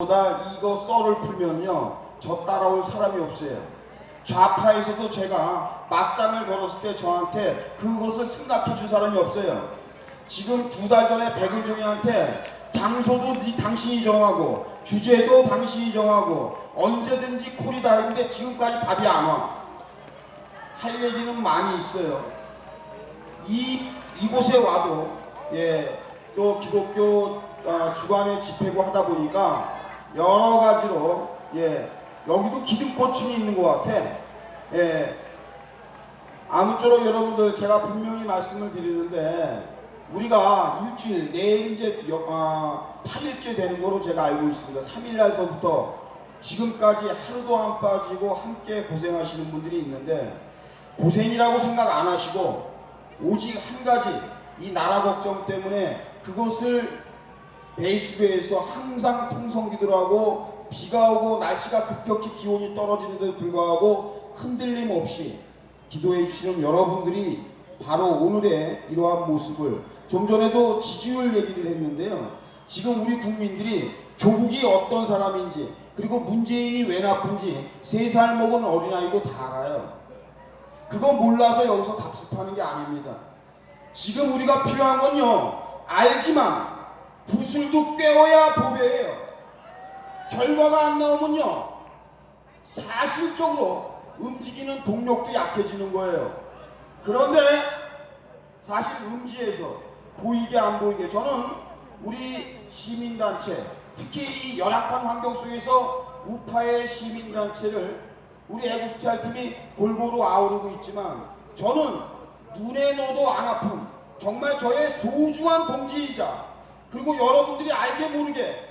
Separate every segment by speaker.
Speaker 1: 보다 이거 썰을 풀면요 저 따라올 사람이 없어요. 좌파에서도 제가 맞짱을 걸었을 때 저한테 그것을 생각해 준 사람이 없어요. 지금 두 달 전에 백은종이한테 장소도 네 당신이 정하고 주제도 당신이 정하고 언제든지 콜이다 했는데 지금까지 답이 안와할 얘기는 많이 있어요. 이 이곳에 와도 예 또 기독교 어, 주간의 집회고 하다 보니까 여러 가지로 예 여기도 기득권층이 있는 것 같아. 예. 아무쪼록 여러분들 제가 분명히 말씀을 드리는데 우리가 일주일 내일 이제 여- 아, 8일째 되는 거로 제가 알고 있습니다. 3일날서부터 지금까지 하루도 안 빠지고 함께 고생하시는 분들이 있는데 고생이라고 생각 안 하시고 오직 한 가지 이 나라 걱정 때문에 그것을 베이스에서 항상 통성기도를 하고 비가 오고 날씨가 급격히 기온이 떨어지는데도 불구하고 흔들림 없이 기도해 주시는 여러분들이 바로 오늘의 이러한 모습을 좀 전에도 지지율 얘기를 했는데요. 지금 우리 국민들이 조국이 어떤 사람인지 그리고 문재인이 왜 나쁜지 세 살 먹은 어린아이도 다 알아요. 그거 몰라서 여기서 답습하는 게 아닙니다. 지금 우리가 필요한 건요, 알지만 구슬도 꿰어야 보배예요. 결과가 안 나오면요, 사실적으로 움직이는 동력도 약해지는 거예요. 그런데 사실 음지에서 보이게 안 보이게 저는 우리 시민단체 특히 이 열악한 환경 속에서 우파의 시민단체를 우리 애국수찰팀이 골고루 아우르고 있지만 저는 눈에 넣어도 안 아픈 정말 저의 소중한 동지이자 그리고 여러분들이 알게 모르게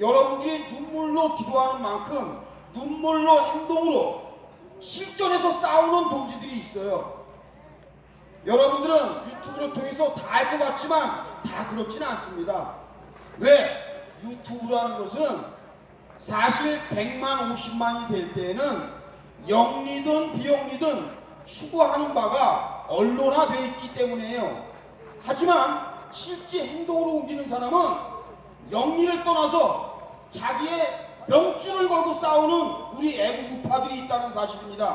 Speaker 1: 여러분들이 눈물로 기도하는 만큼 눈물로 행동으로 실전에서 싸우는 동지들이 있어요. 여러분들은 유튜브를 통해서 다 알 것 같지만 다 그렇지는 않습니다. 왜? 유튜브라는 것은 사실 100만, 50만이 될 때는 영리든 비영리든 추구하는 바가 언론화되어 있기 때문에요. 하지만 실제 행동으로 옮기는 사람은 영리를 떠나서 자기의 명줄을 걸고 싸우는 우리 애국 우파들이 있다는 사실입니다.